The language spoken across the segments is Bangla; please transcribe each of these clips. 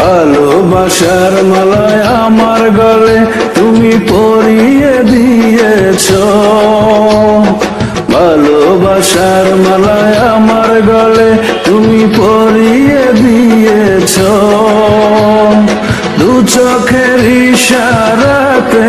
ভালোবাসার মালায় আমার গলে তুমি পরিয়ে দিয়েছ। ভালোবাসার মালায় আমার গলে তুমি পরিয়ে দিয়েছ। দু চোখের ইশারাতে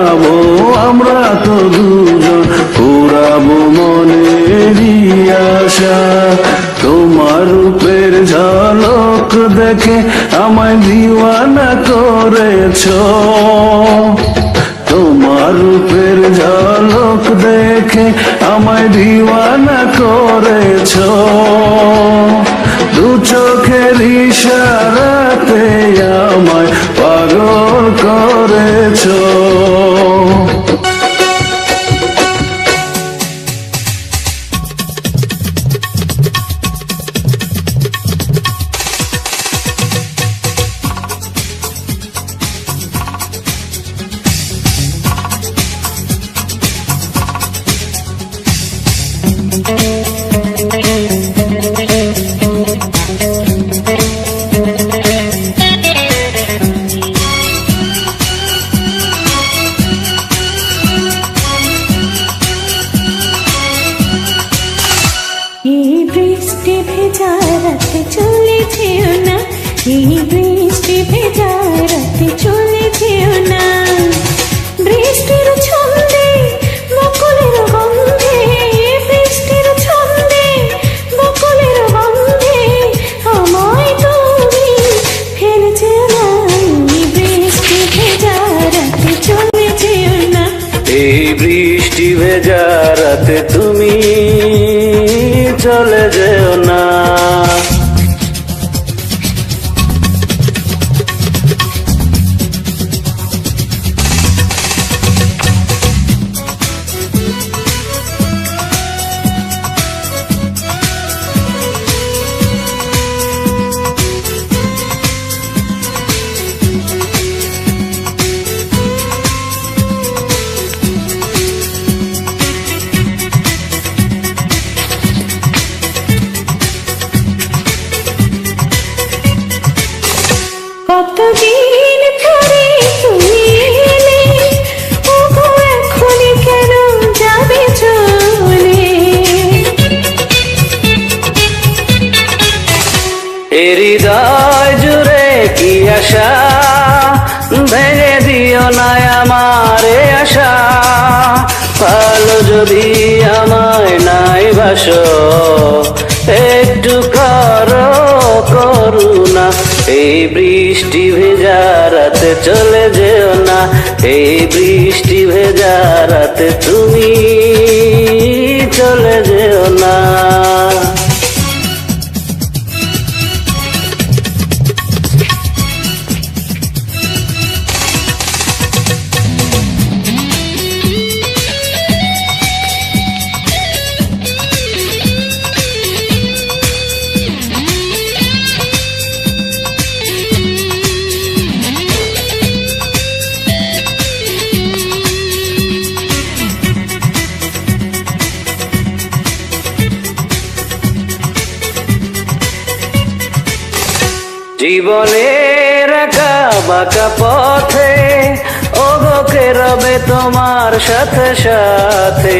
দেখে আমায় দিওয়ানা করেছ। তোমার রূপের ঝলক দেখে আমায় দিওয়ানা করেছ। দু চোখের ইশারাতে আমায় রাতে চলে যেও না, এই বৃষ্টি ভেজা রাতে চলে যেও না। বৃষ্টির ছন্দে, বকুলের গন্ধে, বৃষ্টির ছন্দে, বকুলের গন্ধে আমায় তুমি ফেলে যেও না, এই বৃষ্টি ভেজা রাতে চলে না। এই বৃষ্টি ভেজা রাতে তুমি চলে যেও না। হৃদয় জুড়ে কি আশা? ভেঙে দিও না আমার আশা। ভালো যদি আমায় নাই বাসো একটু করো করুণা। এই বৃষ্টি ভেজা রাতে চলে যেও না। এই বৃষ্টি ভেজা রাতে তুমি চলে যেও না। জীবনের বাঁকা পথে ওগোকে রবে তোমার সাথে সাথে?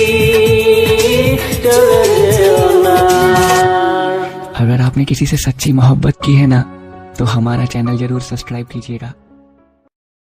आपने किसी से सच्ची मोहब्बत की है ना तो हमारा चैनल ज़रूर सब्सक्राइब कीजिएगा।